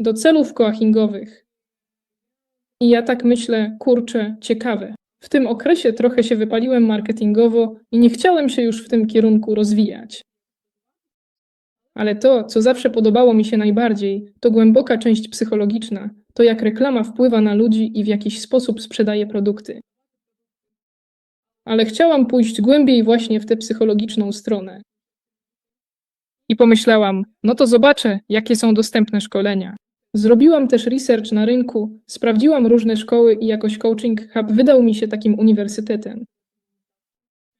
do celów coachingowych. I ja tak myślę, kurczę, ciekawe. W tym okresie trochę się wypaliłem marketingowo i nie chciałem się już w tym kierunku rozwijać. Ale to, co zawsze podobało mi się najbardziej, to głęboka część psychologiczna, to jak reklama wpływa na ludzi i w jakiś sposób sprzedaje produkty. Ale chciałam pójść głębiej właśnie w tę psychologiczną stronę. I pomyślałam, no to zobaczę, jakie są dostępne szkolenia. Zrobiłam też research na rynku, sprawdziłam różne szkoły i jakoś Coaching Hub wydał mi się takim uniwersytetem.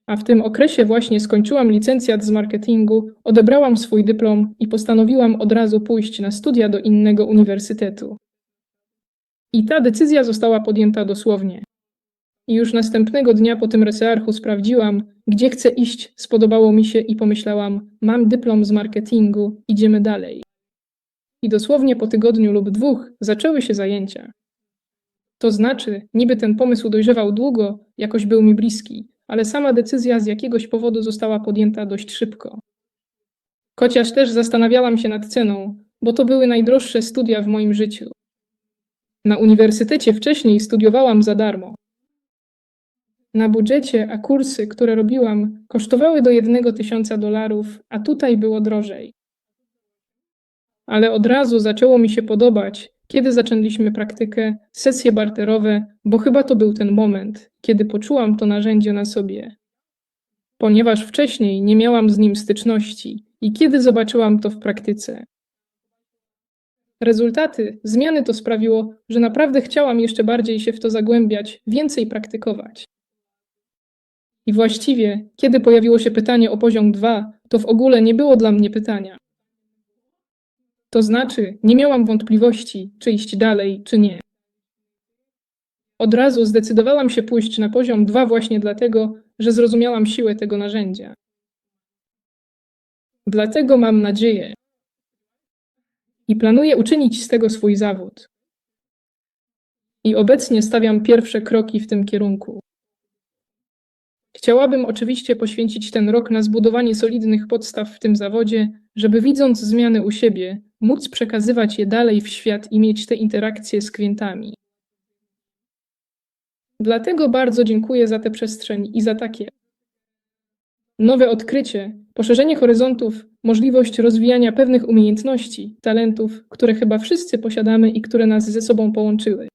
A w tym okresie właśnie skończyłam licencjat z marketingu, odebrałam swój dyplom i postanowiłam od razu pójść na studia do innego uniwersytetu. I ta decyzja została podjęta dosłownie. I już następnego dnia po tym researchu sprawdziłam, gdzie chcę iść, spodobało mi się i pomyślałam, mam dyplom z marketingu, idziemy dalej. I dosłownie po tygodniu lub dwóch zaczęły się zajęcia. To znaczy, niby ten pomysł dojrzewał długo, jakoś był mi bliski, ale sama decyzja z jakiegoś powodu została podjęta dość szybko. Chociaż też zastanawiałam się nad ceną, bo to były najdroższe studia w moim życiu. Na uniwersytecie wcześniej studiowałam za darmo. Na budżecie, a kursy, które robiłam, kosztowały do jednego tysiąca dolarów, a tutaj było drożej. Ale od razu zaczęło mi się podobać, kiedy zaczęliśmy praktykę, sesje barterowe, bo chyba to był ten moment, kiedy poczułam to narzędzie na sobie. Ponieważ wcześniej nie miałam z nim styczności i kiedy zobaczyłam to w praktyce. Rezultaty, zmiany to sprawiło, że naprawdę chciałam jeszcze bardziej się w to zagłębiać, więcej praktykować. I właściwie, kiedy pojawiło się pytanie o poziom 2, to w ogóle nie było dla mnie pytania. To znaczy, nie miałam wątpliwości, czy iść dalej, czy nie. Od razu zdecydowałam się pójść na poziom 2 właśnie dlatego, że zrozumiałam siłę tego narzędzia. Dlatego mam nadzieję i planuję uczynić z tego swój zawód. I obecnie stawiam pierwsze kroki w tym kierunku. Chciałabym oczywiście poświęcić ten rok na zbudowanie solidnych podstaw w tym zawodzie, żeby widząc zmiany u siebie, móc przekazywać je dalej w świat i mieć te interakcje z klientami. Dlatego bardzo dziękuję za tę przestrzeń i za takie nowe odkrycie, poszerzenie horyzontów, możliwość rozwijania pewnych umiejętności, talentów, które chyba wszyscy posiadamy i które nas ze sobą połączyły.